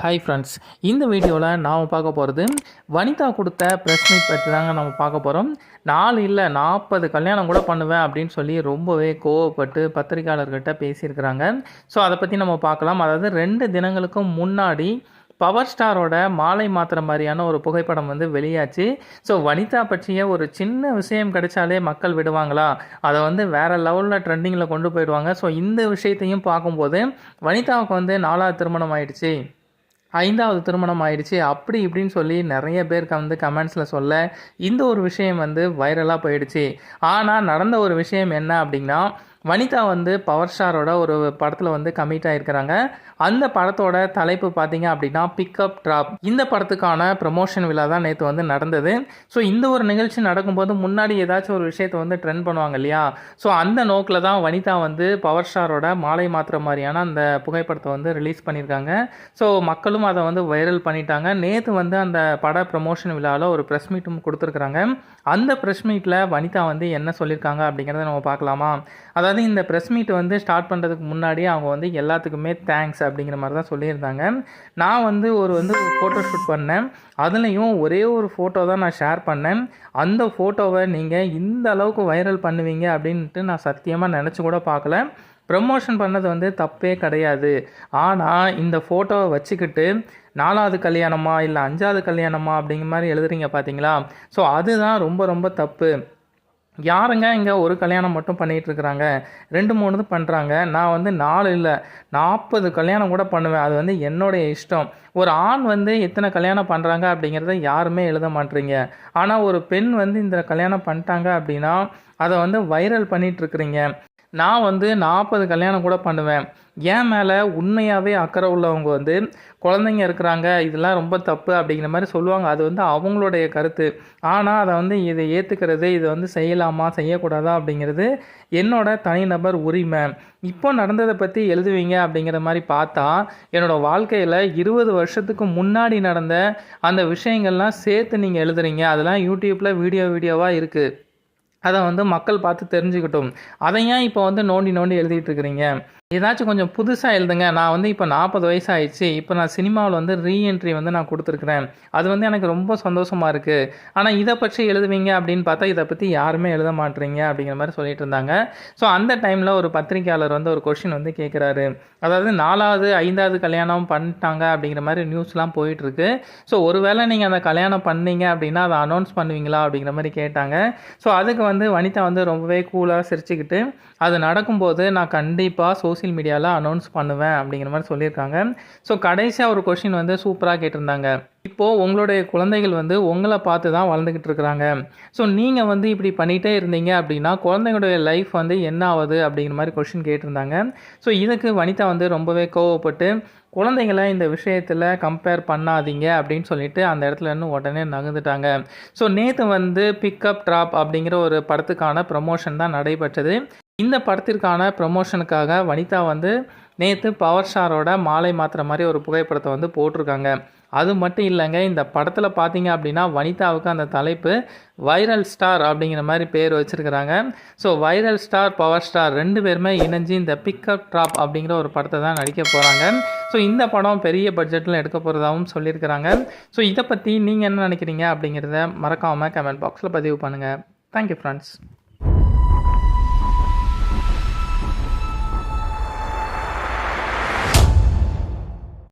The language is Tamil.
ஹாய் ஃப்ரெண்ட்ஸ் இந்த வீடியோவில் நாம் பார்க்க போகிறது வனிதா கொடுத்த ப்ரெஸ் மீட் பற்றி தாங்க நம்ம பார்க்க போகிறோம் நாலு இல்லை நாற்பது கல்யாணம் கூட பண்ணுவேன் அப்படின்னு சொல்லி ரொம்பவே கோவப்பட்டு பத்திரிக்கையாளர்கிட்ட பேசியிருக்கிறாங்க. ஸோ அதை பற்றி நம்ம பார்க்கலாம். அதாவது ரெண்டு தினங்களுக்கும் முன்னாடி பவர் ஸ்டாரோட மாலை மாத்திர மாதிரியான ஒரு புகைப்படம் வந்து வெளியாச்சு. ஸோ வனிதா பற்றிய ஒரு சின்ன விஷயம் கிடைச்சாலே மக்கள் விடுவாங்களா? அதை வந்து வேறு லெவலில் ட்ரெண்டிங்கில் கொண்டு போயிடுவாங்க. ஸோ இந்த விஷயத்தையும் பார்க்கும்போது வனிதாவுக்கு வந்து நாலாவது திருமணம் ஆயிடுச்சு. ஐந்தாவது திருமணம் ஆயிடுச்சு. அப்படி இப்படின்னு சொல்லி நிறைய பேருக்கு வந்து கமெண்ட்ஸில் சொல்ல இந்த ஒரு விஷயம் வந்து வைரலாக போயிடுச்சு. ஆனால் நடந்த ஒரு விஷயம் என்ன அப்படின்னா வனிதா வந்து பவர் ஸ்டாரோட ஒரு படத்தில் வந்து கமிட் ஆகிருக்கிறாங்க அந்த படத்தோட தலைப்பு பார்த்தீங்க அப்படின்னா பிக்கப் ட்ராப் இந்த படத்துக்கான ப்ரமோஷன் விழா தான் நேற்று வந்து நடந்தது. ஸோ இந்த ஒரு நிகழ்ச்சி நடக்கும்போது முன்னாடி ஏதாச்சும் ஒரு விஷயத்தை வந்து ட்ரெண்ட் பண்ணுவாங்க இல்லையா? ஸோ அந்த நோக்கில் தான் வனிதா வந்து பவர் ஸ்டாரோட மாலை மாத்திர மாதிரியான அந்த புகைப்படத்தை வந்து ரிலீஸ் பண்ணியிருக்காங்க. ஸோ மக்களும் அதை வந்து வைரல் பண்ணிட்டாங்க. நேற்று வந்து அந்த பட ப்ரமோஷன் விழாவில் ஒரு ப்ரெஸ் மீட்டும் கொடுத்துருக்குறாங்க. அந்த ப்ரெஸ் மீட்டில் வனிதா வந்து என்ன சொல்லியிருக்காங்க அப்படிங்கிறத நம்ம பார்க்கலாமா? அதாவது இந்த ப்ரெஸ் மீட் வந்து ஸ்டார்ட் பண்ணுறதுக்கு முன்னாடி அவங்க வந்து எல்லாத்துக்குமே தேங்க்ஸ் அப்படிங்கிற மாதிரி தான் சொல்லியிருந்தாங்க. நான் வந்து ஒரு வந்து ஃபோட்டோ ஷூட் பண்ணேன். அதுலேயும் ஒரே ஒரு ஃபோட்டோ தான் நான் ஷேர் பண்ணேன். அந்த ஃபோட்டோவை நீங்கள் இந்த அளவுக்கு வைரல் பண்ணுவீங்க அப்படின்ட்டு நான் சத்தியமாக நினச்சி கூட பார்க்கல. ப்ரமோஷன் பண்ணது வந்து தப்பே கிடையாது. ஆனால் இந்த ஃபோட்டோவை வச்சுக்கிட்டு நாலாவது கல்யாணமா இல்லை அஞ்சாவது கல்யாணமா அப்படிங்கிற மாதிரி எழுதுறீங்க பார்த்தீங்களா ஸோ அதுதான் ரொம்ப ரொம்ப தப்பு. யாருங்க இங்கே ஒரு கல்யாணம் மட்டும் பண்ணிகிட்ருக்குறாங்க ரெண்டு மூணு பண்ணுறாங்க நான் வந்து நாலு இல்லை நாற்பது கல்யாணம் கூட பண்ணுவேன். அது வந்து என்னுடைய இஷ்டம். ஒரு ஆண் வந்து எத்தனை கல்யாணம் பண்ணுறாங்க அப்படிங்கிறத யாருமே எழுத மாட்டீங்க. ஆனால் ஒரு பெண் வந்து இந்த கல்யாணம் பண்ணிட்டாங்க அப்படின்னா அதை வந்து வைரல் பண்ணிகிட்ருக்குறீங்க நான் வந்து நாற்பது கல்யாணம் கூட பண்ணுவேன். ஏன் மேலே உண்மையாகவே அக்கறை உள்ளவங்க வந்து குழந்தைங்க இருக்கிறாங்க இதெல்லாம் ரொம்ப தப்பு அப்படிங்கிற மாதிரி சொல்லுவாங்க. அது வந்து அவங்களுடைய கருத்து. ஆனால் அதை வந்து இதை ஏற்றுக்கிறது இதை வந்து செய்யலாமா செய்யக்கூடாதா அப்படிங்கிறது என்னோட தனிநபர் உரிமை. இப்போ நடந்ததை பற்றி எழுதுவீங்க அப்படிங்கிற மாதிரி பார்த்தா என்னோடய வாழ்க்கையில் இருபது வருஷத்துக்கு முன்னாடி நடந்த அந்த விஷயங்கள்லாம் சேர்த்து நீங்கள் எழுதுறீங்க. அதெல்லாம் யூடியூப்பில் வீடியோ வீடியோவாக இருக்குது அதை வந்து மக்கள் பார்த்து தெரிஞ்சுக்கிட்டும். அதை ஏன் இப்போ வந்து நோண்டி நோண்டி எழுதிட்டு இருக்கிறீங்க? ஏதாச்சும் கொஞ்சம் புதுசாக எழுதுங்க. நான் வந்து இப்போ நாற்பது வயசு ஆயிடுச்சு. இப்போ நான் சினிமாவில் வந்து ரீஎன்ட்ரி வந்து நான் கொடுத்துருக்குறேன். அது வந்து எனக்கு ரொம்ப சந்தோஷமாக இருக்குது ஆனால் இதை பற்றி எழுதுவீங்க அப்படின்னு பார்த்தா இதை பற்றி யாருமே எழுத மாட்டீங்க அப்படிங்கிற மாதிரி சொல்லிட்டு இருந்தாங்க. ஸோ அந்த டைமில் ஒரு பத்திரிகையாளர் வந்து ஒரு கொஷின் வந்து கேட்குறாரு அதாவது நாலாவது ஐந்தாவது கல்யாணம் பண்ணிட்டாங்க அப்படிங்கிற மாதிரி நியூஸ்லாம் போயிட்டுருக்கு. ஸோ ஒருவேளை நீங்கள் அந்த கல்யாணம் பண்ணீங்க அப்படின்னா அதை அனௌன்ஸ் பண்ணுவீங்களா அப்படிங்கிற மாதிரி கேட்டாங்க. ஸோ அதுக்கு வந்து வனிதா வந்து ரொம்பவே கூலாக சிரிச்சுக்கிட்டு அது நடக்கும்போது நான் கண்டிப்பாக சோசியல் மீடியாவில் அனௌன்ஸ் பண்ணுவேன் அப்படிங்கிற மாதிரி சொல்லியிருக்காங்க. ஸோ கடைசியாக ஒரு கொஷின் வந்து சூப்பராக கேட்டிருந்தாங்க. இப்போது உங்களுடைய குழந்தைகள் வந்து உங்களை பார்த்து தான் வளர்ந்துக்கிட்டு இருக்கிறாங்க. ஸோ நீங்கள் வந்து இப்படி பண்ணிகிட்டே இருந்தீங்க அப்படின்னா குழந்தைங்களுடைய லைஃப் வந்து என்ன ஆகுது அப்படிங்கிற மாதிரி கொஷின் கேட்டிருந்தாங்க. ஸோ இதுக்கு வனிதா வந்து ரொம்பவே கோவப்பட்டு குழந்தைங்கள இந்த விஷயத்தில் கம்பேர் பண்ணாதீங்க அப்படின்னு சொல்லிட்டு அந்த இடத்துல இருந்து உடனே நகர்ந்துட்டாங்க. ஸோ நேற்று வந்து பிக்கப் ட்ராப் அப்படிங்கிற ஒரு படத்துக்கான ப்ரமோஷன் தான் நடைபெற்றது. இந்த படத்திற்கான ப்ரமோஷனுக்காக வனிதா வந்து நேற்று பவர் ஸ்டாரோட மாலை மாத்திர மாதிரி ஒரு புகைப்படத்தை வந்து போட்டிருக்காங்க. அது மட்டும் இல்லைங்க இந்த படத்தில் பார்த்தீங்க அப்படின்னா வனிதாவுக்கு அந்த தலைப்பு வைரல் ஸ்டார் அப்படிங்கிற மாதிரி பேர் வச்சுருக்கிறாங்க. So viral star power star ரெண்டு பேருமே இணைஞ்சு இந்த பிக்கப் ட்ராப் அப்படிங்கிற ஒரு படத்தை தான் நடிக்க போகிறாங்க ஸோ இந்த படம் பெரிய பட்ஜெட்டில் எடுக்க போகிறதாகவும் சொல்லியிருக்கிறாங்க. ஸோ இதை பற்றி நீங்கள் என்ன நினைக்கிறீங்க அப்படிங்கிறத மறக்காமல் கமெண்ட் பாக்ஸில் பதிவு பண்ணுங்கள் தேங்க்யூ ஃப்ரெண்ட்ஸ்